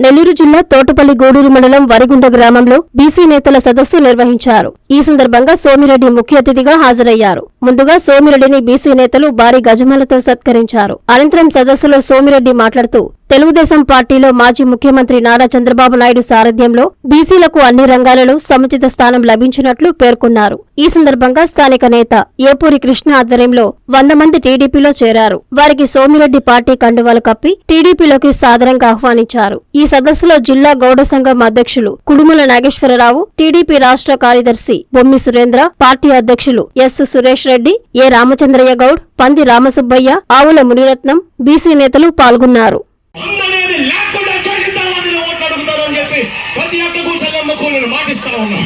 నెల్లూరు జిల్లా తోటపల్లి గూడూరు మండలం వరిగుండ గ్రామంలో బీసీ నేతల సదస్సు నిర్వహించారు. ఈ సందర్భంగా సోమిరెడ్డి ముఖ్య అతిథిగా హాజరయ్యారు. ముందుగా సోమిరెడ్డిని బీసీ నేతలు భారీ గజమాలతో సత్కరించారు. అనంతరం సదస్సులో సోమిరెడ్డి మాట్లాడుతూ తెలుగుదేశం పార్టీలో మాజీ ముఖ్యమంత్రి నారా చంద్రబాబు నాయుడు సారథ్యంలో బీసీలకు అన్ని రంగాలలో సముచిత స్థానం లభించినట్లు పేర్కొన్నారు. ఈ సందర్భంగా స్థానిక నేత ఏపూరి కృష్ణ ఆధ్వర్యంలో వంద మంది టీడీపీలో చేరారు. వారికి సోమిరెడ్డి పార్టీ కండువాలు కప్పి టీడీపీలోకి సాదరంగా ఆహ్వానించారు. ఈ సదస్సులో జిల్లా గౌడ సంఘం అధ్యక్షులు కుడుముల నాగేశ్వరరావు టీడీపీ రాష్ట్ర కార్యదర్శి బొమ్మి సురేంద్ర పార్టీ అధ్యక్షులు ఎస్ సురేష్ రెడ్డి ఏ రామచంద్రయ్య గౌడ్ పంది రామసుబ్బయ్య ఆవుల మునిరత్నం బీసీ నేతలు పాల్గొన్నారు. అందనేది లేకుండా చేసిద్దామని ఓట్లు అడుగుతారు అని చెప్పి ప్రతి ఒక్క కూర్చొని నేను మాటిస్తా ఉన్నా.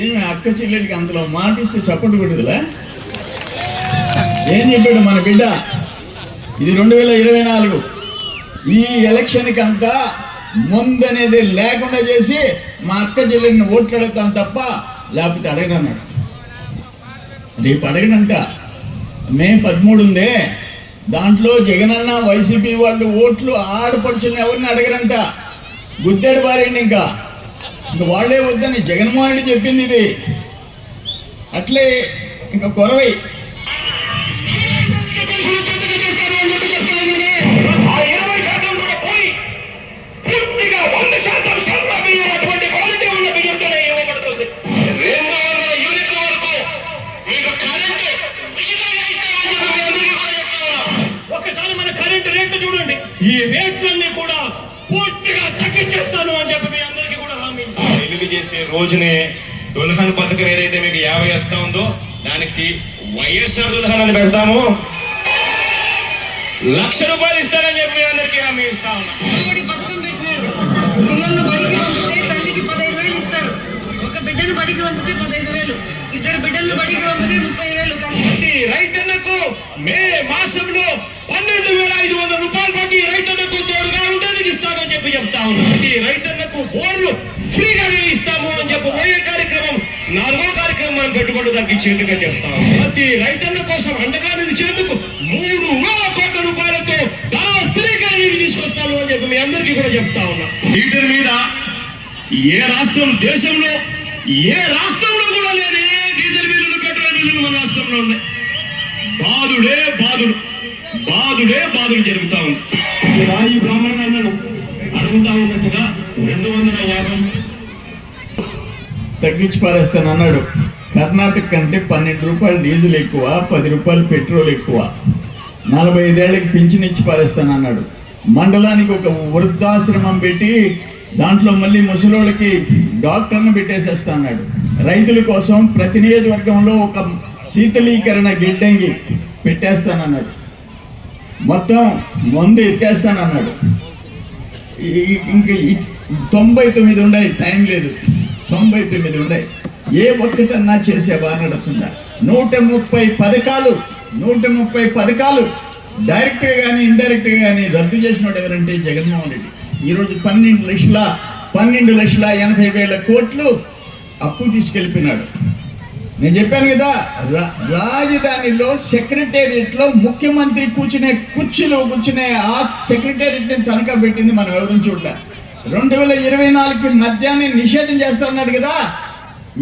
ఏమి అక్క చెల్లెలకి అందులో మాటిస్తే చప్పట్లు కొట్టుదిలా? ఏం చెప్పాడు మన బిడ్డ? ఇది రెండు వేల ఇరవై నాలుగు. ఈ ఎలక్షన్కి అంతా ముందనేది లేకుండా చేసి మా అక్క చెల్లెని ఓట్లు అడుగుతాం తప్ప లేకపోతే అడగనన్నాడు. రేపు అడగనంట. మే పదమూడు ఉందే. దాంట్లో జగనన్న వైసీపీ వాళ్ళు ఓట్లు ఆడపడుచుని ఎవరిని అడగరంట? గుద్దేడు బారేండి ఇంకా. ఇంక వాళ్ళే వద్దని జగన్మోహన్ రెడ్డి చెప్పింది ఇది. అట్లే ఇంకా కొరవై. రోజునే దుల్హన్ పథకం ఏదైతే మీకు యాభై వస్తా ఉందో దానికి వైఎస్ఆర్ దుల్హన్ అని పెడతాము. లక్ష రూపాయలు ఇస్తానని చెప్పి మీ అందరికీ హామీ ఇస్తా ఉన్నా. అమ్మఒడి పథకం పెట్టినాడు పిల్లలను బడికి పంపితే తల్లికి పదహైదు వేలు ఇస్తాడు. ఒక బిడ్డను బడికి పంపితే పదహైదు వేలు. ఇద్దరు బిడ్డలను బడికి పంపితే ముప్పై వేలు రైతన్నకు మే మాసంలో పన్నెండు వేల ఐదు వందల రూపాయలు రైతన్నకు తోడుగా ఇస్తామని చెప్పి చెప్తా ఉన్నాం. ప్రతి రైతన్నకు బోర్లు ఫ్రీగా మేము ఇస్తాము అని చెప్పి పోయే కార్యక్రమం నాలుగో కార్యక్రమం మనం పెట్టుబడి తగ్గించేందుకు చెప్తాం. ప్రతి రైతన్న కోసం అండగా నిలిచేందుకు మూడు వేల కోట్ల రూపాయలతో ధర స్థిరీకరణ నిధి తీసుకొస్తాము అని చెప్పి మీ అందరికీ కూడా చెప్తా ఉన్నా. లీటర్ మీద ఏ రాష్ట్రం దేశంలో ఏ రాష్ట్రంలో కూడా లేదు ఏ డీజిల్ బిల్లులు పెట్రోల్ బిల్లులు మన రాష్ట్రంలో ఉన్నాయి. బాధుడే బాధుడు బాధుడే బాధుడు జరుగుతా ఉంది. రాయి బ్రాహ్మణులను అడుగుతా ఉన్నట్టుగా రెండు వందల యాభై తగ్గించి పారేస్తాను అన్నాడు కర్ణాటక కంటే పన్నెండు రూపాయలు డీజిల్ ఎక్కువ పది రూపాయలు పెట్రోల్ ఎక్కువ. నలభై ఐదేళ్ళకి పింఛన్ ఇచ్చి పారేస్తాను అన్నాడు మండలానికి ఒక వృద్ధాశ్రమం పెట్టి దాంట్లో మళ్ళీ ముసలోళ్ళకి డాక్టర్ని పెట్టేసేస్తా అన్నాడు రైతుల కోసం ప్రతి నియోజకవర్గంలో ఒక శీతలీకరణ గిడ్డంగి పెట్టేస్తానన్నాడు. మొత్తం మందు ఎత్తేస్తానన్నాడు. ఈ- ఇంక తొంభై తొమ్మిది ఉన్నాయి టైం లేదు. తొంభై తొమ్మిది ఉన్నాయి. ఏ ఒక్కటన్నా చేసేవా అని అడుగుతుందా నూట ముప్పై పథకాలు నూట ముప్పై పథకాలు డైరెక్ట్గా కానీ ఇండైరెక్ట్గా కానీ రద్దు చేసినోడు ఎవరంటే జగన్మోహన్ రెడ్డి. ఈరోజు పన్నెండు లక్షల పన్నెండు లక్షల ఎనభై వేల కోట్లు అప్పు తీసుకెళ్ళిపోయినాడు. నేను చెప్పాను కదా రా- రాజధానిలో సెక్రటేరియట్లో ముఖ్యమంత్రి కూర్చునే కుర్చీలో కూర్చునే ఆ సెక్రటేరియట్ని తనఖా పెట్టింది మనం ఎవరిని చూడలేదు రెండు వేల ఇరవై నాలుగుకి మద్యాన్ని నిషేధం చేస్తా ఉన్నాడు కదా.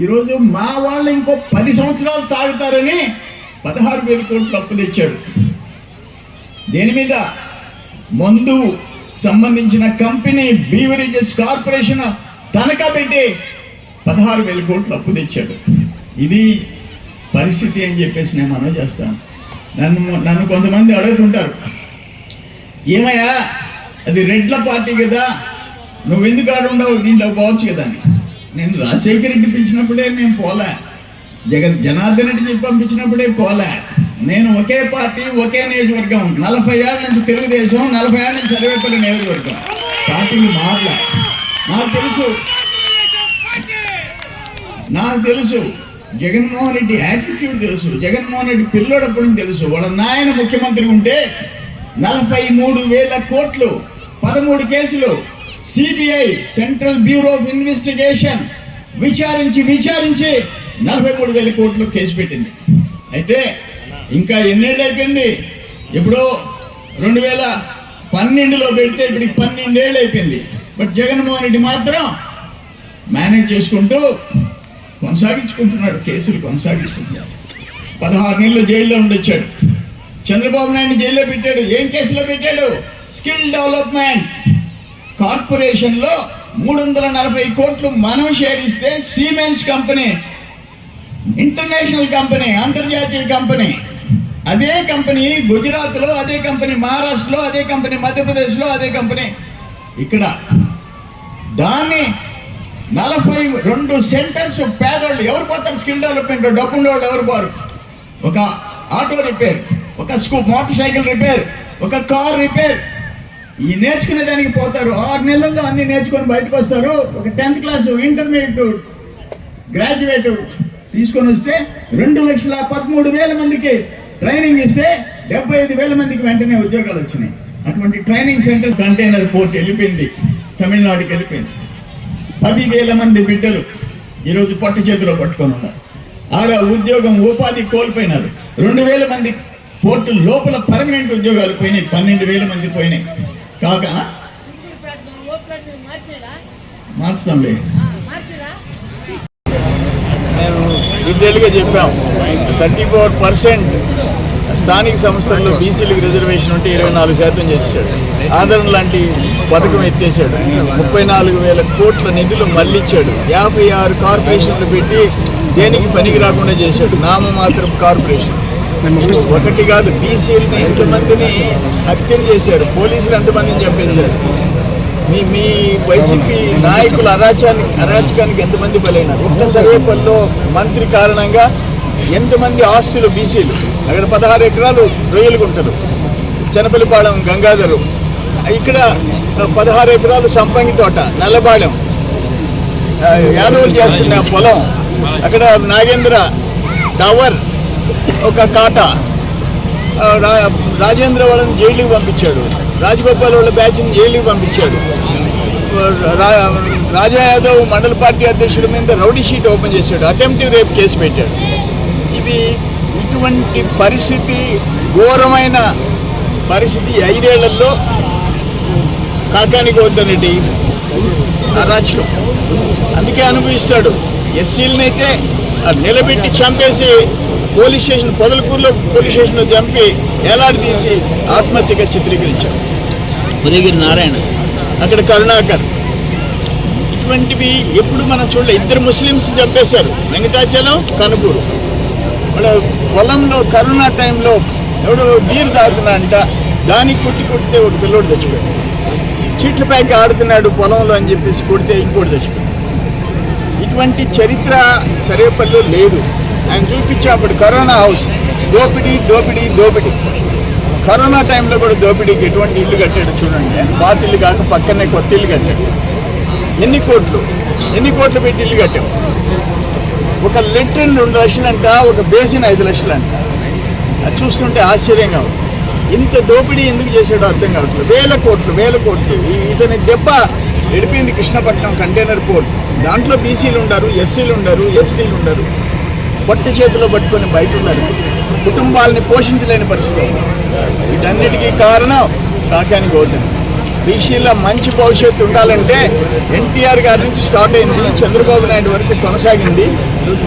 ఈరోజు మా వాళ్ళు ఇంకో పది సంవత్సరాలు తాగుతారని పదహారు వేల కోట్లు అప్పు తెచ్చాడు. దేని మీద? మందు సంబంధించిన కంపెనీ బీవరేజెస్ కార్పొరేషన్ తనఖా పెట్టి పదహారు వేల కోట్లు అప్పు తెచ్చాడు. ఇది పరిస్థితి అని చెప్పేసి నేను మనం చేస్తాను. నన్ను నన్ను కొంతమంది అడుగుతుంటారు. ఏమయ్యా అది రెడ్ల పార్టీ కదా. నువ్వు ఎందుకు ఆడుండవు దీంట్లో పోవచ్చు కదా అని నేను రాజశేఖర రెడ్డి పిలిచినప్పుడే నేను పోలే. జగన్ జనార్దన్ రెడ్డి చెప్పి పంపించినప్పుడే పోలే. నేను ఒకే పార్టీ ఒకే నియోజకవర్గం. నలభై ఏళ్ళ నుంచి తెలుగుదేశం నలభై ఏళ్ళ నుంచి సర్వేపల్లి నియోజకవర్గం. పార్టీలు మారలే. నాకు తెలుసు. నాకు తెలుసు. జగన్మోహన్ రెడ్డి యాటిట్యూడ్ తెలుసు. జగన్మోహన్ రెడ్డి పిల్లోడప్పుడు తెలుసు. వాళ్ళ నాయన ముఖ్యమంత్రి ఉంటే నలభై మూడు వేల కోట్లు పదమూడు కేసులు CBI central bureau of investigation విచారించి విచారించి నలభై మూడు వేల కోట్లు కేసు పెట్టింది. అయితే ఇంకా ఎన్నేళ్ళు అయిపోయింది? ఎప్పుడో రెండు వేల పన్నెండులో పెడితే ఇప్పటికి పన్నెండేళ్ళు అయిపోయింది. బట్ జగన్మోహన్ రెడ్డి మాత్రం మేనేజ్ చేసుకుంటూ కొనసాగించుకుంటున్నాడు కేసులు కొనసాగించుకుంటున్నాడు. పదహారు నెలలు జైల్లో ఉండొచ్చాడు. చంద్రబాబు నాయుడు జైల్లో పెట్టాడు. ఏం కేసులో పెట్టాడు? Skill development. కార్పొరేషన్లో మూడు వందల నలభై కోట్లు మనం షేర్ ఇస్తే సిమెంట్స్ కంపెనీ ఇంటర్నేషనల్ కంపెనీ అంతర్జాతీయ కంపెనీ అదే కంపెనీ గుజరాత్లో అదే కంపెనీ మహారాష్ట్రలో అదే కంపెనీ మధ్యప్రదేశ్లో అదే కంపెనీ ఇక్కడ. దాన్ని నలభై రెండు సెంటర్స్ పేదోళ్ళు ఎవరు పోతారు? స్కిల్ డెవలప్మెంట్ డబ్బు ఉండేవాళ్ళు ఎవరు పోరు? ఒక ఆటో రిపేర్ ఒక స్కూ మోటార్ సైకిల్ రిపేర్ ఒక కార్ రిపేర్ ఈ నేర్చుకునే దానికి పోతారు. ఆరు నెలల్లో అన్ని నేర్చుకొని బయటకు వస్తారు. ఒక టెన్త్ క్లాస్ ఇంటర్మీడియట్ గ్రాడ్యుయేట్ తీసుకొని వస్తే రెండు లక్షల పదమూడు వేల మందికి ట్రైనింగ్ ఇస్తే డెబ్బై ఐదు వేల మందికి వెంటనే ఉద్యోగాలు వచ్చినాయి. అటువంటి ట్రైనింగ్ సెంటర్ కంటైనర్ పోర్ట్ వెళ్ళిపోయింది. తమిళనాడుకి వెళ్ళిపోయింది. పదివేల మంది బిడ్డలు ఈరోజు పట్టు చేతిలో పట్టుకొని ఉన్నారు. ఆడ ఉద్యోగం ఉపాధి కోల్పోయినారు. రెండు వేల మంది పోర్టు లోపల పర్మనెంట్ ఉద్యోగాలు పోయినాయి. పన్నెండు వేల మంది పోయినాయి. కాక? మార్చుతాంలే నేను డీటెయిల్గా చెప్పాం. థర్టీ ఫోర్ పర్సెంట్ స్థానిక సంస్థల్లో బీసీలకు రిజర్వేషన్ ఉంటే ఇరవై నాలుగు శాతం చేసేసాడు. ఆదరణ లాంటి పథకం ఎత్తేసాడు. ముప్పై నాలుగు వేల కోట్ల నిధులు మళ్ళించాడు యాభై ఆరు కార్పొరేషన్లు పెట్టి దేనికి పనికి రాకుండా చేశాడు. నామమాత్రం కార్పొరేషన్. ఒకటి కాదు బీసీలని ఎంతమందిని హత్యలు చేశారు పోలీసులు ఎంతమందిని చంపేశారు? మీ మీ వైసీపీ నాయకుల అరాచానికి అరాచకానికి ఎంతమంది బలైనారు? ఒక్క సర్వేపల్లిలో మంత్రి కారణంగా ఎంతమంది ఆస్తులు బీసీలు? అక్కడ పదహారు ఎకరాలు రొయ్యలు గుంటలు. చెనపల్లిపాళెం గంగాధరు. ఇక్కడ పదహారు ఎకరాలు సంపంగి తోట నల్లబాళెం. యాదవులు చేస్తున్న పొలం. అక్కడ నాగేంద్ర టవర్. ఒక కాట. రాజేంద్ర వాళ్ళని జైలుకి పంపించాడు. రాజగోపాల్ వాళ్ళ బ్యాచ్ని జైలుకి పంపించాడు. రాజా యాదవ్ మండల పార్టీ అధ్యక్షుడి మీద రౌడీ షీట్ ఓపెన్ చేశాడు. అటెంప్టివ్ రేప్ కేసు పెట్టాడు. ఇవి ఇటువంటి పరిస్థితి ఘోరమైన పరిస్థితి ఐదేళ్ళలో కాకానికి వద్దనటి అరాచకం. అందుకే అనుభవిస్తాడు. ఎస్సీలనైతే నిలబెట్టి చంపేసి పోలీస్ స్టేషన్ పొదలకూరులో పోలీస్ స్టేషన్లో చంపి తీసి ఆత్మహత్యగా చిత్రీకరించాడు ఉదయగిరి నారాయణ. అక్కడ కరుణాకర్. ఇటువంటివి ఎప్పుడు మనం చూడలే. ఇద్దరు ముస్లిమ్స్ చంపేశారు. వెంకటాచలం కనుపూరు వాళ్ళ పొలంలో కరోనా టైంలో ఎవడో బీర్ తాగుతున్నాడంట దానికి కుట్టి కుట్టితే ఒక పిల్లోడు చచ్చిపోయాడు. చీట్ల పైకి ఆడుతున్నాడు పొలంలో అని చెప్పేసి కొడితే ఇంకోటి చచ్చిపోయాడు. ఇటువంటి చరిత్ర సరేపల్లిలో లేదు. ఆయన చూపించే అప్పుడు కరోనా హౌస్. దోపిడీ దోపిడీ దోపిడీ. కరోనా టైంలో కూడా దోపిడీకి ఎటువంటి ఇల్లు కట్టాడు చూడండి. పాత ఇల్లు కాక పక్కనే కొత్త ఇల్లు కట్టాడు. ఎన్ని కోట్లు? ఎన్ని కోట్లు పెట్టి ఇల్లు కట్టావు? ఒక లెట్రిన్ రెండు లక్షలంట ఒక బేసిన్ ఐదు లక్షలంట. అది చూస్తుంటే ఆశ్చర్యంగా ఉంది. ఇంత దోపిడీ ఎందుకు చేశాడో అర్థం కావట్లేదు. వేల కోట్లు వేల కోట్లు. ఇతని దెబ్బ వెళ్ళిపోయింది కృష్ణపట్నం కంటైనర్ పోర్ట్. దాంట్లో బీసీలు ఉండరు ఎస్సీలు ఉండరు ఎస్టీలు ఉండరు. పట్టు చేతిలో పట్టుకొని బయట ఉన్నారు. కుటుంబాలని పోషించలేని పరిస్థితి. వీటన్నిటికీ కారణం కాకాని అవుతుంది బీసీలో మంచి భవిష్యత్తు ఉండాలంటే ఎన్టీఆర్ గారి నుంచి స్టార్ట్ అయింది చంద్రబాబు నాయుడు వరకు కొనసాగింది.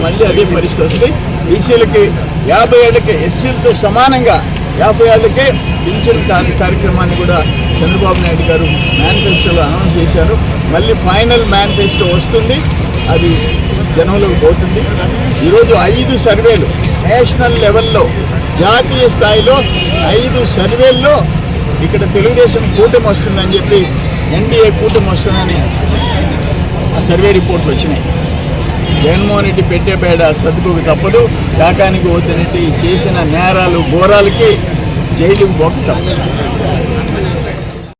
మళ్ళీ అదే పరిస్థితి వస్తుంది. బీసీలకి యాభై ఏళ్ళకి ఎస్సీలతో సమానంగా యాభై ఏళ్ళకే పింఛన్ కార్యక్రమాన్ని కూడా చంద్రబాబు నాయుడు గారు మేనిఫెస్టోలో అనౌన్స్ చేశారు. మళ్ళీ ఫైనల్ మేనిఫెస్టో వస్తుంది. అది జనంలోకి పోతుంది. ఈరోజు ఐదు సర్వేలు నేషనల్ లెవెల్లో జాతీయ స్థాయిలో ఐదు సర్వేల్లో ఇక్కడ తెలుగుదేశం కూటమి వస్తుందని చెప్పి ఎన్డీఏ కూటమి వస్తుందని ఆ సర్వే రిపోర్ట్లు వచ్చినాయి. జగన్మోహన్ రెడ్డి పెట్టే పేడ సర్దుకోక తప్పదు. కాకానికి పోతున్నట్టు చేసిన నేరాలు ఘోరాలకి జైలుకు పోక తప్పదు.